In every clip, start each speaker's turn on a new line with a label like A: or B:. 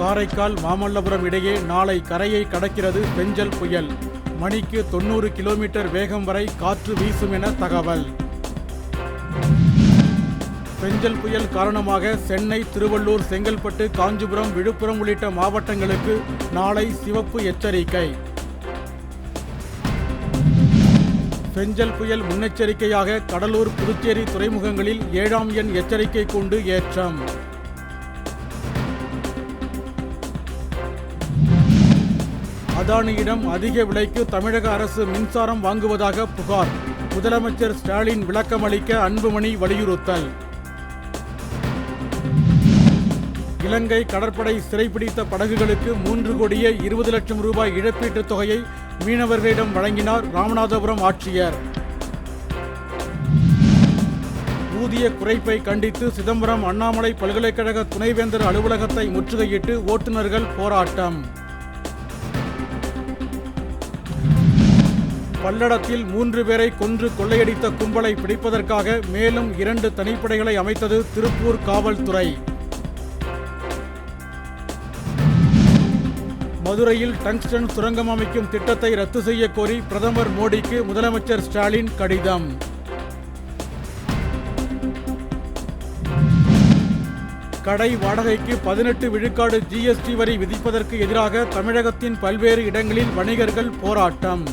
A: காரைக்கால் மாமல்லபுரம் இடையே நாளை கரையை கடக்கிறது பெஞ்சல் புயல். மணிக்கு தொண்ணூறு கிலோமீட்டர் வேகம் வரை காற்று வீசும் என தகவல். பெஞ்சல் புயல் காரணமாக சென்னை திருவள்ளூர் செங்கல்பட்டு காஞ்சிபுரம் விழுப்புரம் உள்ளிட்ட மாவட்டங்களுக்கு நாளை சிவப்பு எச்சரிக்கை. பெஞ்சல் புயல் முன்னெச்சரிக்கையாக கடலூர் புதுச்சேரி துறைமுகங்களில் ஏழாம் எண் எச்சரிக்கை கொண்டு ஏற்றம். அதானியிடம் அதிக விலைக்கு தமிழக அரசு மின்சாரம் வாங்குவதாக புகார். முதலமைச்சர் ஸ்டாலின் விளக்கமளிக்க அன்புமணி வலியுறுத்தல். இலங்கை கடற்படை சிறைப்பிடித்த படகுகளுக்கு மூன்று கோடியே இருபது லட்சம் ரூபாய் இழப்பீட்டுத் தொகையை மீனவர்களிடம் வழங்கினார் ராமநாதபுரம் ஆட்சியர். ஊதிய குறைப்பை கண்டித்து சிதம்பரம் அண்ணாமலை பல்கலைக்கழக துணைவேந்தர் அலுவலகத்தை முற்றுகையிட்டு ஓட்டுநர்கள் போராட்டம். பல்லடத்தில் மூன்று பேரை கொன்று கொள்ளையடித்த கும்பலை பிடிப்பதற்காக மேலும் இரண்டு தனிப்படைகளை அமைத்தது திருப்பூர் காவல்துறை. மதுரையில் டங்ஸ்டன் சுரங்கம் அமைக்கும் திட்டத்தை ரத்து செய்ய கோரி பிரதமர் மோடிக்கு முதலமைச்சர் ஸ்டாலின் கடிதம். கடை வாடகைக்கு பதினெட்டு விழுக்காடு ஜிஎஸ்டி வரி விதிப்பதற்கு எதிராக தமிழகத்தின் பல்வேறு இடங்களில் வணிகர்கள் போராட்டம்.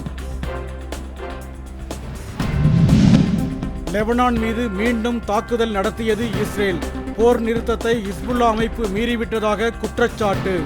A: லெபனான் மீது மீண்டும் தாக்குதல் நடத்தியது இஸ்ரேல். போர் நிறுத்தத்தை இஸ்புல்லா அமைப்பு மீறிவிட்டதாக குற்றச்சாட்டு.